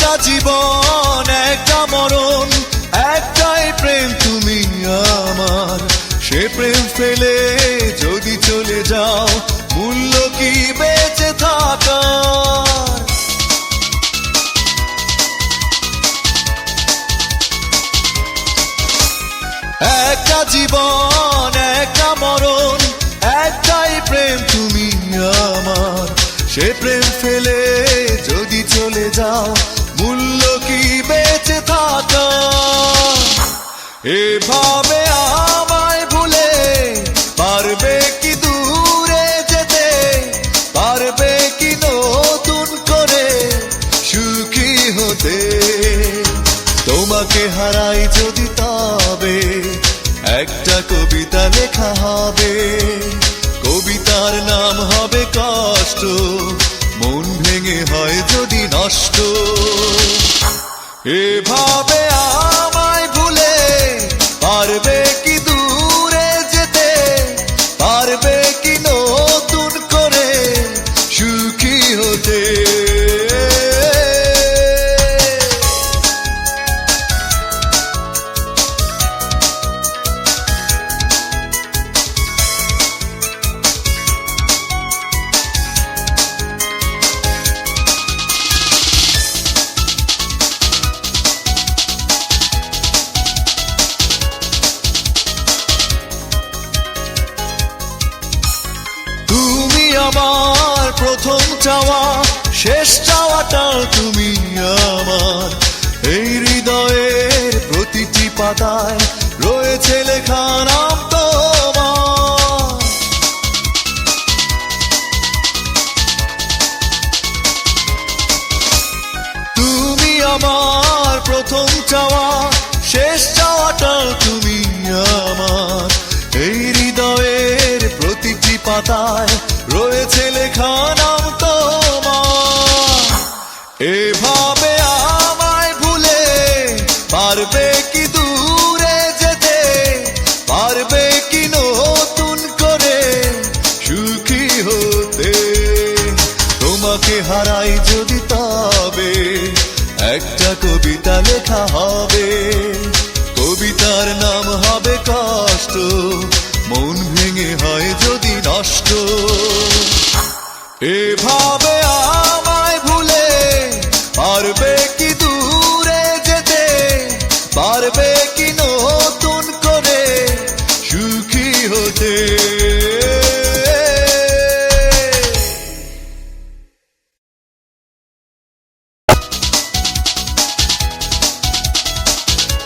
একটা জীবন, একটা মরণ, একটাই প্রেম তুমি আমার। সে প্রেম ফেলে যদি চলে যাও, মূল্য কি বেঁচে থাকার? একটা জীবন, একটা মরণ, একটাই প্রেম তুমি আমার। সে প্রেম ফেলে যদি চলে যাও মূল্য কি বেঁচে থাকা? এভাবে আমায় ভুলে পারবে কি দূরে যেতে? পারবে কি নতুন করে সুখী হতে? তোমাকে হারাই যদি তবে একটা কবিতা লেখা হবে। কবিতার নাম হবে কষ্ট, মন ভেঙে হয় যদি নষ্ট। এভাবে আমায় ভুলে প্রথম চাওয়া শেষ চাওয়াটা তুমি আমার। এই হৃদয়ের প্রতিটি পাতায় রয়েছে পাতায় রয়েছে লেখা নাম তোমার। এভাবে আমায় ভুলে পারবে কি দূরে যেতে? পারবে কি নতুন করে সুখী হতে? তোমাকে হারাই যদি তবে একটা কবিতা লেখা হবে। কবিতার নাম হবে কষ্ট। নষ্ট এভাবে আমায় ভুলে পারবে কি দূরে যেতে? পারবে কি নতুন করে সুখী হতে?